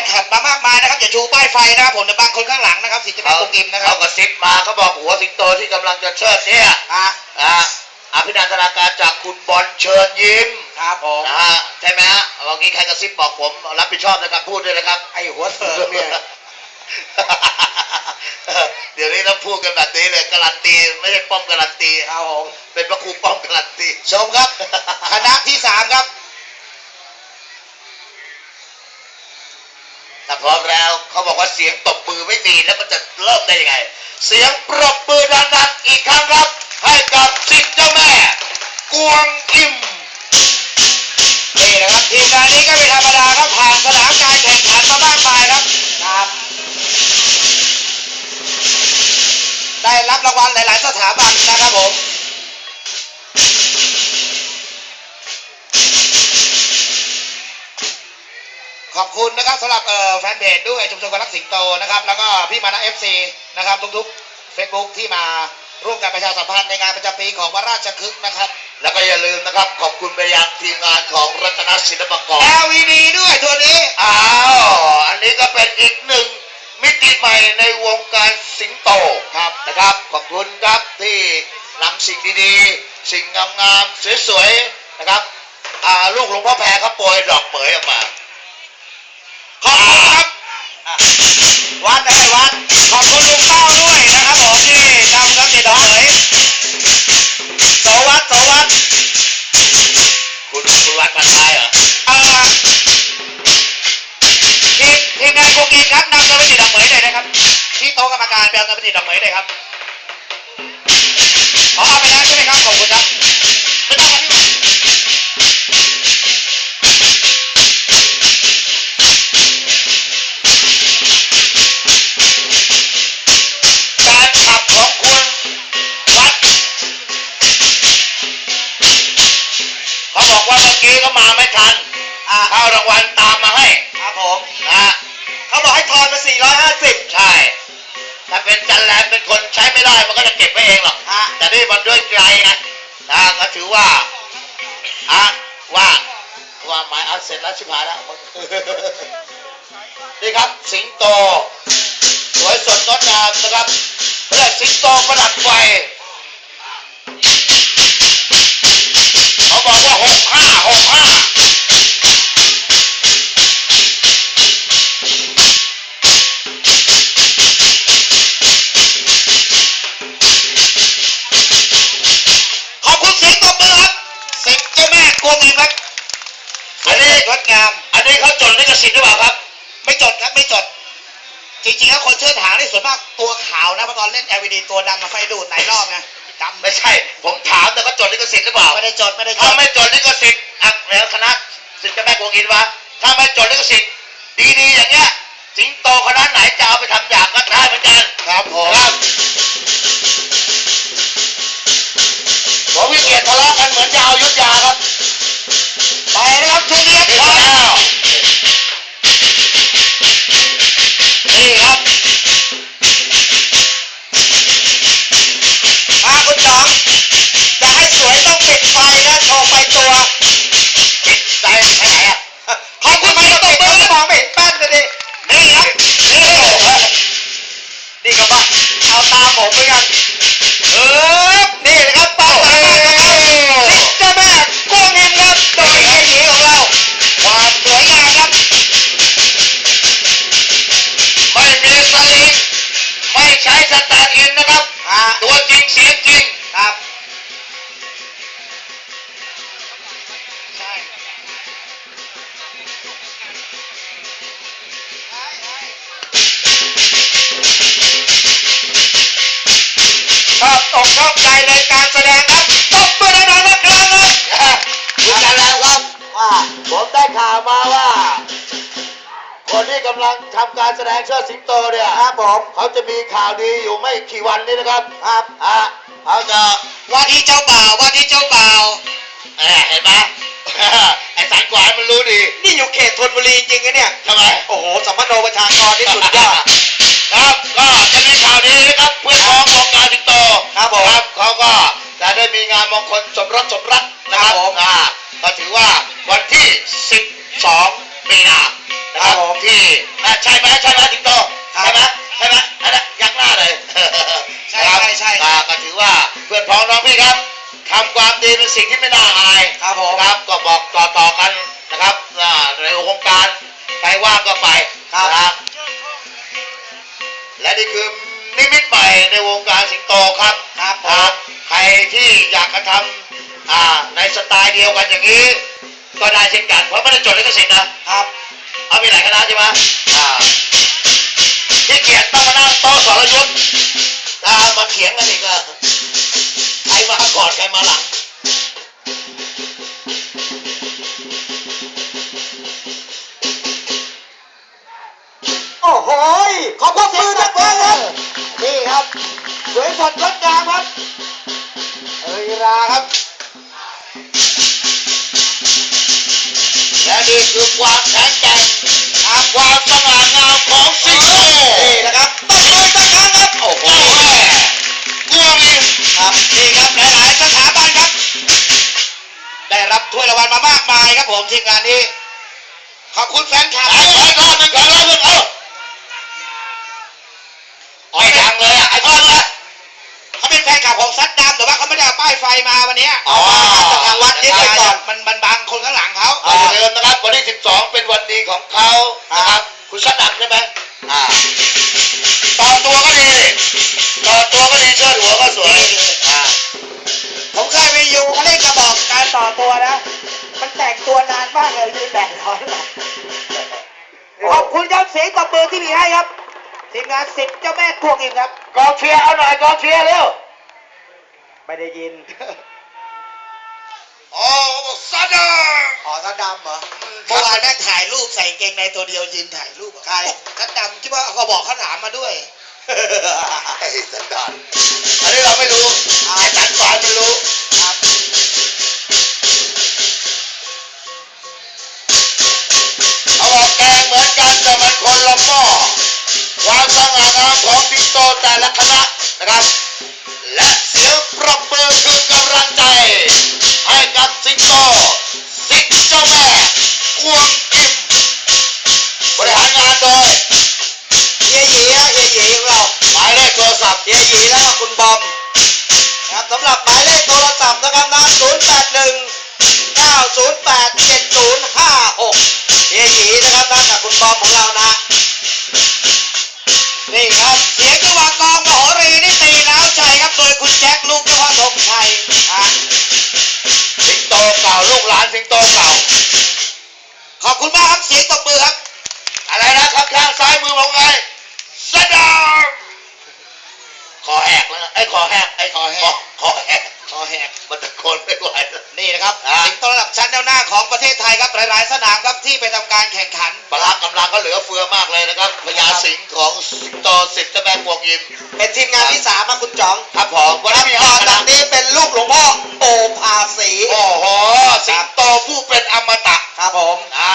นคลับมามากมายนะครับอย่าชูป้ายไฟนะครับผมเดี๋ยวบางคนข้างหลังนะครับสิจะไม่ตรงอิมนะครัเขาบกระซิบมาเขาบอกหัวสิงโตที่กำลังจะเชิดเนี่ยอะอ่าอภินันทนาการจากคุณบอลเชิญยิ้มครับผมนะฮะใช่ไหมฮะเมื่อกี้ใครกระซิบบอกผมรับผิดชอบในการพูดด้วยนะครับ ไอหัวเถิงเนี่ย เดี๋ยวนี้ต้องพูดกันแบบนี้เลยการันตีไม่ใช่ป้อมการันตีครับผมเป็นพระครูป้อมการันตีชมครับ คณะที่สามครับ ถ้า พร้อมแล้วเขาบอกว่าเสียงตบมือไม่มีแล้วมันจะเริ่มได้ยังไง เสียงปรบมือดังๆอีกครั้งครับ ให้กับสิทธิ์เจ้าแม่ กวงอิมนี่นะครับทีมงานนี้ก็ไม่ธรรมดาครับผ่านสนามการแข่งขันมามากมายครับครับ ได้รับรางวัลหลาย ๆ สถาบันนะครับผม อบคุณนะครับสำหรับเอ่อแฟนเพจด้วยชุมชนคนรักสิงโตนะครับแล้วก็พี่มานะเอฟซีนะครับทุกๆเฟซบุ๊กที่มาร่วมกันประชาสัมพันธ์ในงานประจำปีของวราชคฤห์นะครับ แล้วก็อย่าลืมนะครับ ขอบคุณไปยังทีมงานของรัตนศิลปากร LED ด้วยตัวนี้อ้าวอันนี้ก็เป็นอีกหนึ่งมิติใหม่ในวงการสิงโตครับนะครับ ขอบคุณครับที่นำสิ่งดีๆ สิ่งงามๆสวยๆนะครับอ่าลูกหลวงพ่อแพรเขาโปรยดอกเหมยออกมา ขอบคุณครับอะวัดได้วัด ขอบคุณลุงเป้าด้วยนะครับผมที่ทำครับเด็ดดอกเหยโสวัดโสวัดคุณคุณวัดพันท้ายเหรอเอ่อทีมทีมงานโกกีครับนำเงินไปติดดอกเหมยหน่อยนะครับ ที่โต๊ะกรรมการไปเอาเงินไปติดดอกเหมยหน่อยครับอ๋อเอาไปแล้ว บอกให้ทอนมา450 ใช่ ถ้าเป็นจันแลนเป็นคนใช้ไม่ได้มันก็จะเก็บไว้เองหรอกฮะ แต่นี่มันด้วยไกลไงนะก็ถือว่าอะว่าว่าหมายเอาเสร็จแล้วชิบหายแล้วมึง นี่ครับสิงโต สวยสดงดงามนะครับเรียกสิงโตประดับไฟเขาบอกว่าหกห้าหกห้า นนี้เขาจดลิขสิทธิ์หรือเปล่าครับ ไม่จดครับไม่จด จริงๆแล้วคนเชิดหางนี่ส่วนมากตัวขาวนะเพราะตอนเล่น LED ตัวดำมาไฟดูดหลายรอบนะจำไม่ใช่ ผมถามแต่เขาจดลิขสิทธิ์หรือเปล่าไม่ได้จดไม่ได้จถ้าดไม่จดลิขสิทธิ์อะแล้วคณะสิทธิ์เจ้าแม่กวงอินวะถ้าไม่จดลิขสิทธิ์ดีๆอย่างเงี้ยสิงโตคณะไหนจะเอาไปทำอย่างก็ได้เหมือนกันครับผมครับผมวิเกียรติทะเลาะกันเหมือนยาวยุทธยาครับไปนะครับช่วงนี้นี่ครับแล้วนี่ ชอบอกชอบใจในการแสดงครับตบมือดังๆนะครับคุณจันแล้วครับว่าผมได้ข่าวมาว่า คนที่กำลังทำการแสดงเชิดสิงโตเนี่ยครับผมเขาจะมีข่าวดีอยู่ไม่กี่วันนี้นะครับครับอะเขาจะว่าที่เจ้าบ่าวว่าที่เจ้าบ่าวเอ่อเห็นไหม ไอ้สันกวานมันรู้ดี นี่อยู่เขตธนบุรีจริงๆนะเนี่ยทำไม โอ้โหสัมมโนประชากรที่สุดยอด ครับก็จะมีข่าวดีนะครับเพื่อนพ้องวงการสิงโตครับผมครับเขาก็จะได้มีงานมงคลสมรสสมรักนะครับครับผมอ่าก็ถือว่าวันที่ 12 มีนานะครับครับผมที่ใช่ไหมใช่ไหมสิงโตใช่ไหมใช่ไหมอันนั้นยักหน้าเลย ใช่ครับใช่ใช่ อ่าก็ถือว่าเพื่อนพ้องน้องพี่ครับ ทำความดีเป็นสิ่งที่ไม่น่าอายครับผมครับ ก็บอกต่อต่อๆกันนะครับอ่าในวงการใครว่างก็ไปครับ นะและนี่คือนิมิตใหม่ในวงการสิงโตครับ ครับผอ่ามใครที่อยากจะทำอ่าในสไตล์เดียวกันอย่างนี้ ก็ได้เช่นกันเพราะไม่ได้จดลิขสิทธิ์นะครับ เอามีหลายคณะใช่ไหมอ่าที่เกียรติต้องมานั่งโต๊ะสรยุทธ์อ่ามาเถียงกันอีกอะใครมา ก่อนใครมาหลังโอ้โหยขอบพระคุณนักบอลครับนี่ครับสวยสดงดงามครับเอ้ยราครับ และนี่คือความแข็งแกร่งครับความสง่างามของ ผมทีมงานนี้ ขอบคุณแฟนคลับไอ้ไอ้ก้อนหนึ่งก้อนละหนึ่งเอ้าอ๋อยังเลยอะไอ้ก้อนละเขาเป็นแฟนคลับของซัดดำแต่ว่าเขาไม่ได้เอาป้ายไฟมาวันเนี้ยอ๋อเอามาจากทางวัดนี่ไปก่อนมันมันบังคนข้างหลังเขาอย่าลืมนะครับวันที่ 12 เป็นวันดีของเขานะครับคุณชัดดังใช่ไหมอ่า ที่มีให้ครับทีมงานสิทธิ์เจ้าแม่พวงอิมครับ กองเชียร์เอาหน่อยกองเชียร์เร็วไม่ได้ยินโอ้ซัดดังอ๋อซัดดำเหรอเมื่อวานแม่งถ่ายรูปใส่เกงในตัวเดียวยืนถ่ายรูปกับใครซัดดำคิดว่าเอากระบอกข้าวหลามมาด้วยไอ้สันดานอันนี้เราไม่รู้ไอ้สันฟานไม่รู้ มันคนละหม้อความสง่างามของสิโตแต่ละคณะนะครับ และเสียงปรบมือคือกำลังใจ ให้กับสิงโตสิงเจ้าแม่กวงกิมบริหารงานโดยเฮียหยีฮะเฮียหยีของเราหมายเลขโทรศัพท์เฮียหยีและ ลูกหลานสิงโตเก่า ขอบคุณมากครับเสียงตบมือครับ อะไรนะข้างข้างซ้ายมือผมไงสะดามคอแหกแล้วนะไอ้ยคอแหกไอ้คอแหกคอแหกคอแหกมันตะโกนไม่ไหวแล้วนี่นะครับอะสิงโตระดับชั้นแนวหน้าของประเทศไทยครับหลายๆสนามครับที่ไปทำการแข่งขันพละกำลังก็เหลือเฟือมากเลยนะครับพญาสิงห์ของสิงโตสิทธิ์เจ้าแม่กวงอิมเป็นทีมงานที่สามมาคุณจ๋องครับผมวันนี้มีต่ห้าอคจาณะกนี้เป็นลูก ครับผมนะ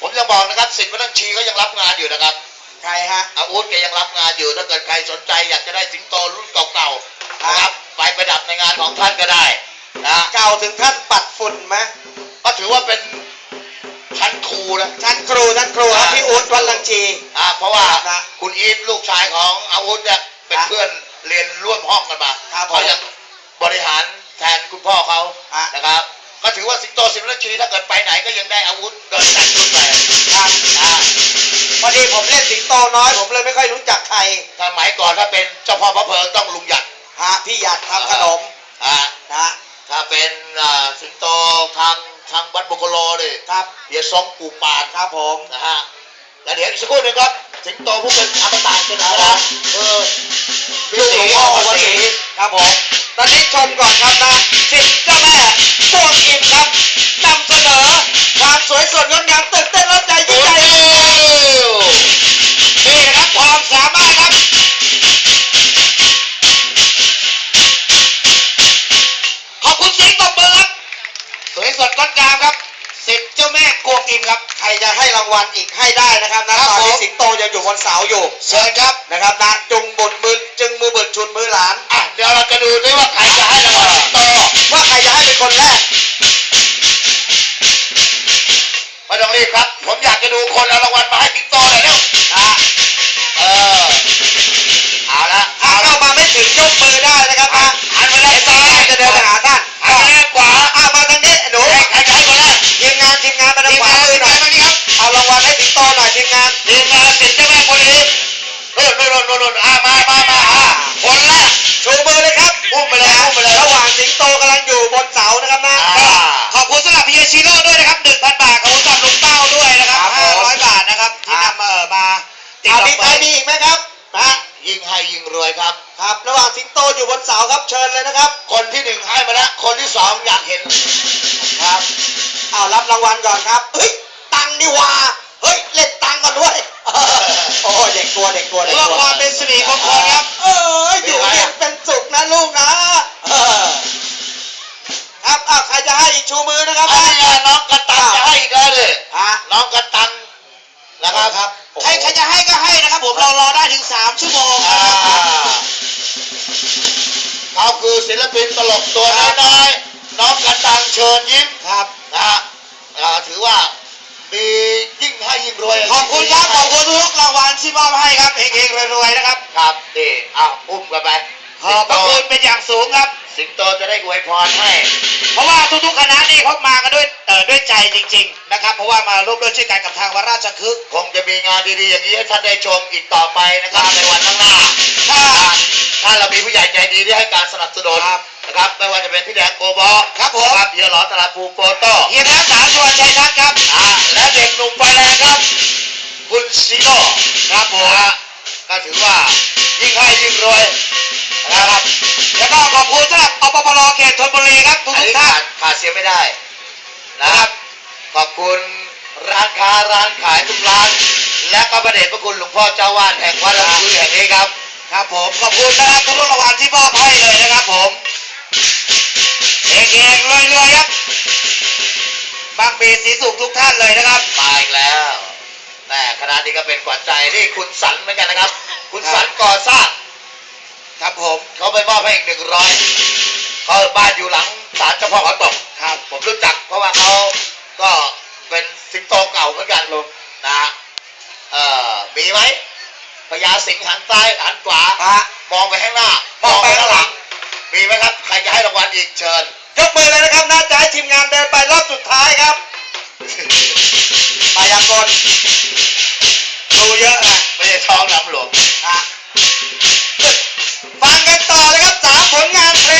ผมยังบอกนะครับสิทธิ์วัดชีเขายังรับงานอยู่นะครับใครฮะ อาวุธแกยังรับงานอยู่ถ้าเกิดใครสนใจอยากจะได้สิงโตรุ่นเก่าๆนะครับไปประดับในงานของท่านก็ได้นะเก่าถึงขั้นปัดฝุ่นไหมก็ถือว่าเป็นพันครูนะชั้นครูชั้นครูครับพี่อู๊ดวัดลังชีอ่าเพราะว่าครับนะคุณอีทลูกชายของอาวุธเนี่ยเป็นครับเพื่อนเรียนร่วมห้องกันมาครับผมเขายังบริหารแทนคุณพ่อเขาอะนะครับ ก็ถือว่าสิงโตสิบลัชีถ้าเกิดไปไหนก็ยังได้อาวุธเกินแต่งชุดไปครับอ่าพอดีผมเล่นสิงโตน้อย ผมเลยไม่ค่อยรู้จักใครสมัยก่อนถ้าเป็นเจ้าพ่อพระเพลิงต้องลุงหยัดฮะพี่หยัดทำขนมอ่านะถ้าเป็นอ่าสิงโตทางทางวัดบุคโลดิครับเฮียซองปู่ปานครับผมนะฮะแล้วเดี๋ยวอีกสักครู่หนึ่งครับสิงโตผู้เป็นอมตะเป็นอะไรนะเออพี่สีลวงพ่ออวัวันสีสีครับผมตอนนี้ชมก่อนครับนะ ยังอยู่บนเสาอยู่เชิญครับนะครับนะจุงบุดมือจึงมือบุดชุดมือหลานอะเดี๋ยวเราจะดูด้วยว่าใครจะให้รางวัลสิงโตว่าใครจะให้เป็นคนแรกไม่ต้องรีบรีบครับ ผมอยากจะดูคนเอารางวัลมาให้สิงโตหน่อยเร็วนะเออเอาละถ้าเข้ามาไม่ถึงยกมือได้นะครับนะหันไปด้านซ้ายจะเดินไปหาท่านหันไปด้านขวาอ่ามาทางนี้หนูใครใครจะให้คนแรกทีมงานทีมงานมาทางทีมขวางานมือหน่อยทีมงานมานี่ครับเอารางวัลให้สิงโตหน่อยทีมงานทีมงาน น่นโน่นโน่นโน่นโน่นอ่ามามามาอ่าคนแรกชูมือเลยครับอุ้มไปเลยอุ้มไปเลยระหว่างสิงโตกำลังอยู่บนเสานะครับนะอ่า ขอบคุณสำหรับพีเอชิโร่ด้วยนะครับ1,000บาทขอบคุณสำหรับลุงเต้าด้วยนะครับ500บาทนะครับที่นำเออมาติดอ่ามีใครมีอีกไหมครับนะยิ่งให้ยิ่งรวยครับ ครับ ระหว่างสิงโตอยู่บนเสาครับเชิญเลยนะครับ คนที่หนึ่งให้มาแล้วคนที่สองอยากเห็น ครับเอารับรางวัลก่อนครับเฮ้ยตังค์นี่หว่าเฮ้ยเล่นตังค์ก่อนด้วยโอ้เด็กก ลัวเด็กกลัวเด็กกลัวเพื่อความเป็นสิริมงคลครับ เอออยู่เย็นเป็นสุขนะลูกนะ เออครับอ้าวใครจะให้อีกชูมือนะครับอันนี้ไงน้องกระตันจะให้อีกแล้วเลยฮะน้องกระตันนะครับครับใครใครจะให้ก็ให้นะครับ ผมเรารอได้ถึงสามชั่วโมงเขาคือศิลปินตลกตัวน้อยๆน้องกระตังเชิญยิ้ม ครับ นะฮะอ่าถือว่ามี ยิ่งให้ยิ่งรวยขอบคุณครับขอบคุณทุกรางวัลที่มอบให้ครับเฮงๆรวยๆนะครับ ครับนี่เอาอุ้มกันไปขอบพระคุณเป็นอย่างสูงครับ สิงโตจะได้อวยพรให้ เพราะว่าทุกๆคณะนี่เขามากันด้วยเอ่อด้วยใจจริง ๆ นะครับ เพราะว่ามาร่วมด้วยช่วยกันกับทางวัดราชคฤห์คงจะมีงานดีๆอย่างนี้ให้ท่านได้ชมอีกต่อไปนะครับในวันข้างหน้า ถ้าถ้าเรามีผู้ใหญ่ใจดีที่ให้การสนับสนุนครับ นะครับ ไม่ว่าจะเป็นพี่แดงโกบอครับผมครับเฮียหลอตลาดภูโปโต้เฮียแย้มสาวชวนชัยทัศน์ครับอ่าและเด็กหนุ่มไฟแรงครับ คุณซีโน่ครับผมก็ถือว่ายิ่งให้ยิ่งรวยนะครับแล้วก็ขอบคุณสำหรับอปปรเขตธนบุรีครับทุอันกนี้ๆท่าขานดขาดเสียไม่ได้นะครับ ขอบคุณร้านค้าร้านขายทุกร้าน และก็ประเดชพระคุณหลวงพ่อเจ้าวาดแห่งวัดลำพูนแห่งนี้ครับ ครับผมขอบคุณนะครับทุกรางวัลที่มอบให้เลยนะครับผม เองๆรวยๆครับบางปีสีสุขทุกท่านเลยนะครับมาอีกแล้วแต่คณะนี้ก็เป็นขวัญใจนี่คุณสันเหมือนกันนะครับ คุณสันก่อสร้างครับผมเขาไปมอบให้อีกหนึ่งร้อยเขาบ้านอยู่หลังศาลเจ้าพ่อเขาตกครับ ผมรู้จักเพราะว่าเขาก็เป็นสิงโตเก่าเหมือนกันลุงนะฮะเอ่อมีไหมพญาสิงห์หันซ้ายหันขวาพระมองไปข้างหน้ามองไปข้างหลัง อีกเชิญยกมือเลยนะครับน่าจะให้ทีมงานเดินไปรอบสุดท้ายครับมายากลดูเยอะนะไม่ใช่ท้องน้ำหลวงอะฟังกันต่อเลยครับสามผลงานเพลง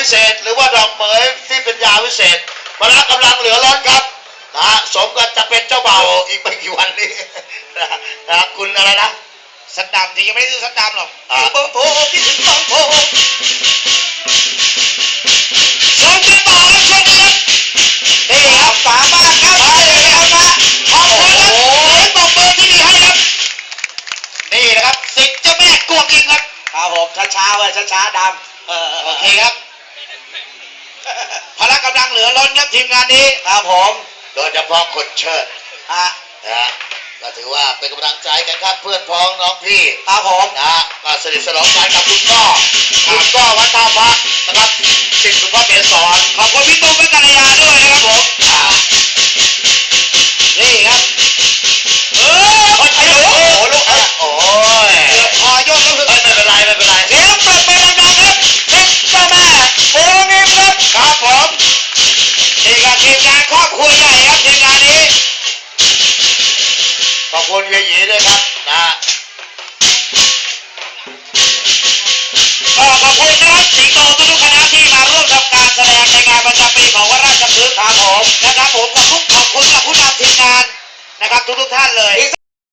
วิเศษ หรือว่าดอกเหมยที่เป็นยาวิเศษพละกำลังเหลือล้นครับนะฮะสมกับจะเป็นเจ้าเบ่าวอีกไม่กี่วันนี้นะฮะนะฮะคุณอะไรนะสัตดำที่ยังไม่ได้ซื้อสัตดำหรอกอ่าอยู่เบอร์โทรที่ถึงสองโทรชมกันต่อครับช่วงนี้ครับนี่ครับสามารถครับไปเลยครับนะขอบคุณครับเสียงตบมือที่ดีให้ครับ นี่นะครับสิทธิ์เจ้าแม่กวงอิงครับครับผมช้าๆไว้ช้าๆดำเออโอเคครับ พละกำลังเหลือล้นครับทีมงานนี้ครับผม โดยเฉพาะคนเชิดอะนะฮะก็ถือว่าเป็นกำลังใจกันครับเพื่อนพ้องน้องพี่ครับผมนะฮะก็สนิทสนมกันกับคุณก้อคุณก้อวัดท่าพระนะครับสิทธิ์หลวงพ่อเกศรขอบคุณพี่ตุ้มเป็นกัลยาด้วยนะครับผมอ่านี่ครับเออโอ้ยไอ้โอ้หนูโหลูกเอ้ ท่านเลย